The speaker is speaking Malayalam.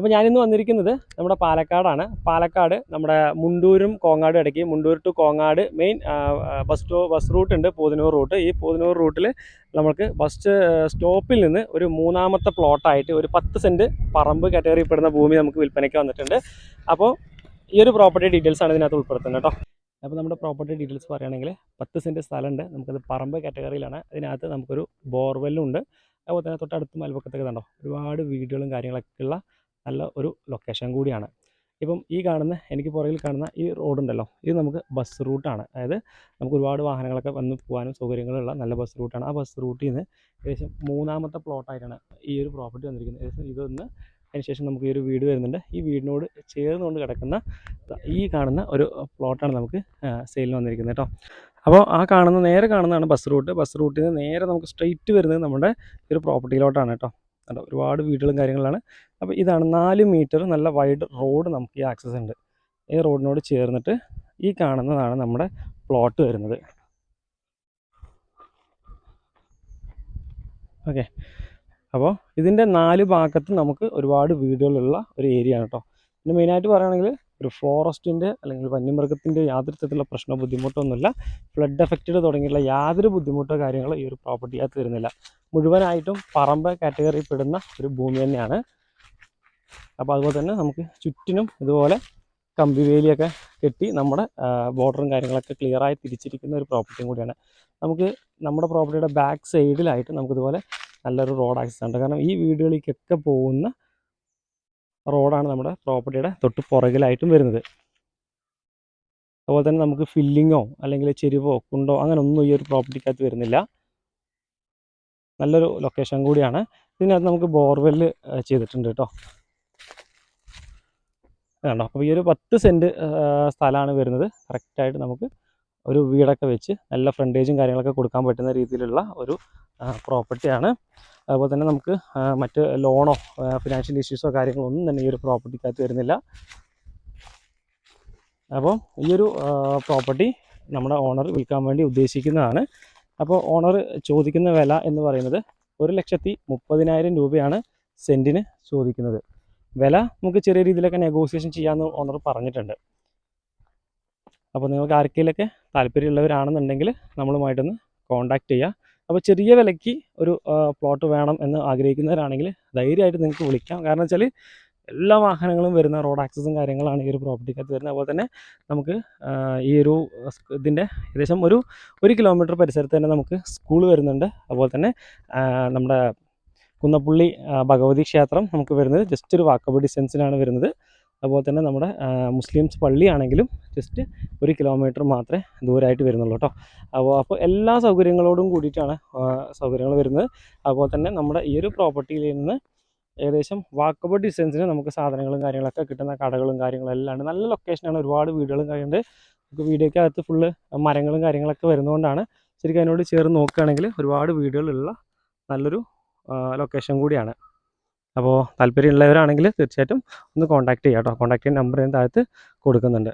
അപ്പോൾ ഞാനിന്ന് വന്നിരിക്കുന്നത് നമ്മുടെ പാലക്കാടാണ്. പാലക്കാട് നമ്മുടെ മുണ്ടൂരും കോങ്ങാടും ഇടയ്ക്ക് Mundur to Kongad main bus സ്റ്റോ ബസ് റൂട്ട് ഉണ്ട് പൂതനൂർ റൂട്ട് ഈ പൂതനൂർ റൂട്ടിൽ നമുക്ക് ബസ് സ്റ്റോപ്പിൽ നിന്ന് ഒരു മൂന്നാമത്തെ പ്ലോട്ടായിട്ട് ഒരു പത്ത് സെന്റ് പറമ്പ് കാറ്റഗറി പെടുന്ന ഭൂമി നമുക്ക് വിൽപ്പനയ്ക്ക് വന്നിട്ടുണ്ട്. അപ്പോൾ ഈ ഒരു പ്രോപ്പർട്ടി ഡീറ്റെയിൽസ് ആണ് ഇതിനകത്ത് ഉൾപ്പെടുത്തുന്നത് കേട്ടോ. അപ്പോൾ നമ്മുടെ പ്രോപ്പർട്ടി ഡീറ്റെയിൽസ് പറയുകയാണെങ്കിൽ പത്ത് സെന്റ് സ്ഥലമുണ്ട്. നമുക്കത് പറമ്പ് കാറ്റഗറിയിലാണ് അതിനകത്ത് നമുക്കൊരു ബോർവെല്ലും ഉണ്ട്. അതുപോലെ തന്നെ തൊട്ടടുത്ത് മലപ്പക്കത്തൊക്കെ കണ്ടോ ഒരുപാട് വീടുകളും കാര്യങ്ങളൊക്കെ ഉള്ള നല്ല ഒരു ലൊക്കേഷൻ കൂടിയാണ്. ഇപ്പം ഈ കാണുന്ന എനിക്ക് പുറകിൽ കാണുന്ന ഈ റോഡുണ്ടല്ലോ ഇത് നമുക്ക് ബസ് റൂട്ടാണ് അതായത് നമുക്ക് ഒരുപാട് വാഹനങ്ങളൊക്കെ വന്ന് പോകാനും സൗകര്യങ്ങളുള്ള നല്ല ബസ് റൂട്ടാണ് ആ ബസ് റൂട്ടിൽ നിന്ന് ഏകദേശം മൂന്നാമത്തെ പ്ലോട്ടായിട്ടാണ് ഈ ഒരു പ്രോപ്പർട്ടി വന്നിരിക്കുന്നത്. ഏകദേശം ഇതൊന്ന് അതിനുശേഷം നമുക്ക് ഈ ഒരു വീട് വരുന്നുണ്ട്. ഈ വീടിനോട് ചേർന്നുകൊണ്ട് കിടക്കുന്ന ഈ കാണുന്ന ഒരു പ്ലോട്ടാണ് നമുക്ക് സെയിലിന് വന്നിരിക്കുന്നത് കേട്ടോ അപ്പോൾ ആ കാണുന്ന നേരെ കാണുന്നതാണ് ബസ് റൂട്ട് ബസ് റൂട്ടിൽ നിന്ന് നേരെ നമുക്ക് സ്ട്രെയിറ്റ് വരുന്നത് നമ്മുടെ ഒരു പ്രോപ്പർട്ടിയിലോട്ടാണ് കേട്ടോ കണ്ടോ? ഒരുപാട് വീടുകളും കാര്യങ്ങളാണ്. അപ്പോൾ ഇതാണ് നാല് മീറ്റർ നല്ല വൈഡ് റോഡ് നമുക്ക് ഈ ആക്സസ് ഉണ്ട്. ഈ റോഡിനോട് ചേർന്നിട്ട് ഈ കാണുന്നതാണ് നമ്മുടെ പ്ലോട്ട് വരുന്നത്. ഓക്കെ അപ്പോൾ ഇതിന്റെ നാല് ഭാഗത്തും നമുക്ക് ഒരുപാട് വീടുകളുള്ള ഒരു ഏരിയ ആണ് കേട്ടോ പിന്നെ മെയിനായിട്ട് പറയുകയാണെങ്കിൽ ഒരു ഫോറസ്റ്റിന്റെ അല്ലെങ്കിൽ വന്യമൃഗത്തിന്റെ യാതൊരു തരത്തിലുള്ള പ്രശ്നമോ ബുദ്ധിമുട്ടൊന്നുമില്ല ഫ്ലഡ് എഫക്റ്റഡ് തുടങ്ങിയുള്ള യാതൊരു ബുദ്ധിമുട്ടോ കാര്യങ്ങളോ ഈ ഒരു പ്രോപ്പർട്ടിക്കകത്ത് വരുന്നില്ല. മുഴുവനായിട്ടും പറമ്പ് കാറ്റഗറിയിൽ പെടുന്ന ഒരു ഭൂമി തന്നെയാണ്. അപ്പോൾ അതുപോലെ തന്നെ നമുക്ക് ചുറ്റിനും ഇതുപോലെ കമ്പിവേലിയൊക്കെ കെട്ടി നമ്മുടെ ബോർഡറും കാര്യങ്ങളൊക്കെ ക്ലിയറായി തിരിച്ചിരിക്കുന്ന ഒരു പ്രോപ്പർട്ടിയും കൂടിയാണ്. നമുക്ക് നമ്മുടെ പ്രോപ്പർട്ടിയുടെ ബാക്ക് സൈഡിലായിട്ട് നമുക്കിതുപോലെ നല്ലൊരു റോഡ് ആക്സസ് കാരണം ഈ വീടുകളിലേക്കൊക്കെ പോകുന്ന റോഡാണ് നമ്മുടെ പ്രോപ്പർട്ടിയുടെ തൊട്ട് പുറകിലായിട്ടും വരുന്നത്. അതുപോലെ തന്നെ നമുക്ക് ഫില്ലിങ്ങോ അല്ലെങ്കിൽ ചെരുവോ കുണ്ടോ അങ്ങനെ ഒന്നും ഈ ഒരു പ്രോപ്പർട്ടിക്കകത്ത് വരുന്നില്ല. നല്ലൊരു ലൊക്കേഷൻ കൂടിയാണ്. ഇതിനകത്ത് നമുക്ക് ബോർവെല്ല് ചെയ്തിട്ടുണ്ട് കേട്ടോ. കണ്ടോ അപ്പോൾ ഈ ഒരു പത്ത് സെന്റ് സ്ഥലമാണ് വരുന്നത്. കറക്റ്റായിട്ട് നമുക്ക് ഒരു വീടൊക്കെ വെച്ച് നല്ല ഫ്രണ്ടേജും കാര്യങ്ങളൊക്കെ കൊടുക്കാൻ പറ്റുന്ന രീതിയിലുള്ള ഒരു പ്രോപ്പർട്ടിയാണ് അതുപോലെ തന്നെ നമുക്ക് മറ്റ് ലോണോ ഫിനാൻഷ്യൽ ഇഷ്യൂസോ കാര്യങ്ങളോ ഒന്നും തന്നെ ഈ ഒരു പ്രോപ്പർട്ടിക്കകത്ത് വരുന്നില്ല. അപ്പോൾ ഈ ഒരു പ്രോപ്പർട്ടി നമ്മുടെ ഓണർ വിൽക്കാൻ വേണ്ടി ഉദ്ദേശിക്കുന്നതാണ്. അപ്പോൾ ഓണർ ചോദിക്കുന്ന വില എന്ന് പറയുന്നത് ഒരു ലക്ഷത്തി മുപ്പതിനായിരം രൂപയാണ് സെന്റിന് ചോദിക്കുന്നത്. വില നമുക്ക് ചെറിയ രീതിയിലൊക്കെ നെഗോസിയേഷൻ ചെയ്യാമെന്ന് ഓണർ പറഞ്ഞിട്ടുണ്ട്. അപ്പോൾ നിങ്ങൾക്ക് ആർക്കെങ്കിലൊക്കെ താല്പര്യമുള്ളവരാണെന്നുണ്ടെങ്കിൽ നമ്മളുമായിട്ടൊന്ന് കോൺടാക്റ്റ് ചെയ്യുക അപ്പോൾ ചെറിയ വിലയ്ക്ക് ഒരു പ്ലോട്ട് വേണം എന്ന് ആഗ്രഹിക്കുന്നവരാണെങ്കിൽ ധൈര്യമായിട്ട് നിങ്ങൾക്ക് വിളിക്കാം. കാരണം വെച്ചാൽ എല്ലാ വാഹനങ്ങളും വരുന്ന റോഡ് ആക്സസും കാര്യങ്ങളാണ് ഈ ഒരു പ്രോപ്പർട്ടിക്കകത്ത് വരുന്നത്. അതുപോലെ തന്നെ നമുക്ക് ഈ ഒരു ഇതിന്റെ ഏകദേശം ഒരു ഒരു കിലോമീറ്റർ പരിസരത്ത് തന്നെ നമുക്ക് സ്കൂൾ വരുന്നുണ്ട്. അതുപോലെ തന്നെ നമ്മുടെ കുന്നപ്പുള്ളി ഭഗവതി ക്ഷേത്രം നമുക്ക് വരുന്നത് ജസ്റ്റ് ഒരു വാക്കബ് ഡിസ്റ്റൻസിലാണ് വരുന്നത്. അതുപോലെ തന്നെ നമ്മുടെ മുസ്ലിംസ് പള്ളിയാണെങ്കിലും ജസ്റ്റ് ഒരു കിലോമീറ്റർ മാത്രമേ ദൂരമായിട്ട് വരുന്നുള്ളൂ കേട്ടോ അപ്പോൾ അപ്പോൾ എല്ലാ സൗകര്യങ്ങളോടും കൂടിയിട്ടാണ് സൗകര്യങ്ങൾ വരുന്നത്. അതുപോലെ തന്നെ നമ്മുടെ ഈ ഒരു പ്രോപ്പർട്ടിയിൽ നിന്ന് ഏകദേശം വാക്കബിൾ ഡിസ്റ്റൻസിന് നമുക്ക് സാധനങ്ങളും കാര്യങ്ങളൊക്കെ കിട്ടുന്ന കടകളും കാര്യങ്ങളും എല്ലാം ഉണ്ട്. നല്ല ലൊക്കേഷനാണ് ഒരുപാട് വീടുകളും കാര്യമുണ്ട് നമുക്ക് വീഡിയോയ്ക്ക് അകത്ത് ഫുള്ള് മരങ്ങളും കാര്യങ്ങളൊക്കെ വരുന്നതുകൊണ്ടാണ് ശരിക്കും അതിനോട് ചേർന്ന് നോക്കുകയാണെങ്കിൽ ഒരുപാട് വീടുകളുള്ള നല്ലൊരു ലൊക്കേഷൻ കൂടിയാണ്. അപ്പോൾ താല്പര്യമുള്ളവരാണെങ്കിൽ തീർച്ചയായിട്ടും ഒന്ന് കോൺടാക്ട് ചെയ്യാം കേട്ടോ കോൺടാക്ട് ചെയ്യാൻ നമ്പർ ഞാൻ താഴത്ത് കൊടുക്കുന്നുണ്ട്.